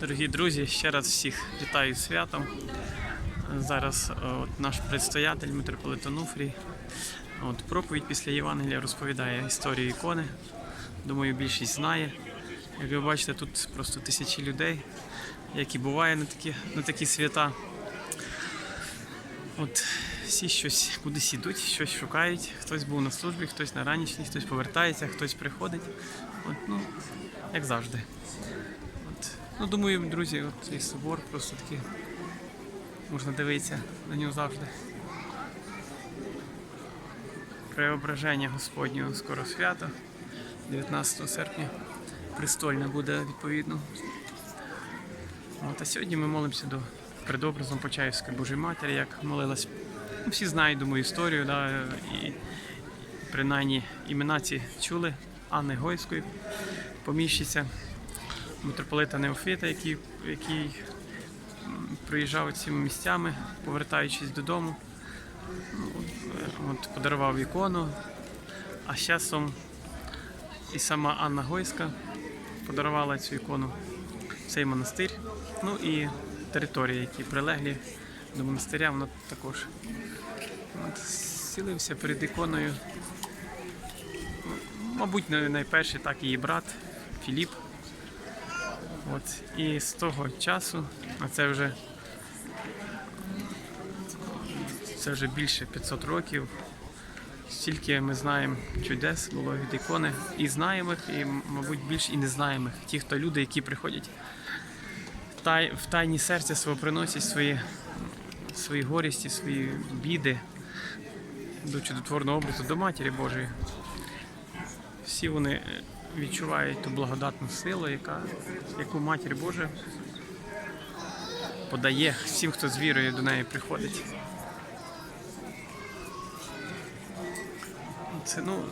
Дорогі друзі, ще раз всіх вітаю святом. Зараз е, от, наш предстоятель митрополит Онуфрій. От, проповідь після Євангелія розповідає історію ікони. Думаю, більшість знає. Як ви бачите, тут просто тисячі людей, які буває на такі, на такі свята. От всі щось кудись ідуть, щось шукають. Хтось був на службі, хтось на ранішній, хтось повертається, хтось приходить. От, ну, як завжди. Ну, думаю, друзі, от цей собор просто такий. Можна дивитися на нього завжди. Преображення Господнього скоро свято, 19 серпня. Престольне буде відповідно. От, а сьогодні ми молимося до перед образом Почаївської Божої Матері, як молилась. Ну, всі знають, думаю, історію, да, і принаймні імена ці чули Анни Гойської, поміщиця митрополита Неофита, який, який м, приїжджав цими місцями, повертаючись додому. Ну, е, От, подарував ікону, а з часом і сама Анна Гойська подарувала цю ікону цей монастир. Ну і території, які прилеглі до монастиря, воно також. От, сілився перед іконою. Ну, Мабуть, най- найперший так її брат Філіп. От. І з того часу, а це вже це вже більше 500 років. Стільки ми знаємо чудес було від ікони, і знаємих, і, мабуть, більш і незнаємих. Ті, хто люди, які приходять тай, в тайні серця свого приносять свої, свої горісті, свої біди до чудотворного образу, до Матері Божої. Всі вони е, відчувають ту благодатну силу, яка, яку Матір Божа подає всім, хто з вірою до неї приходить. Це ну.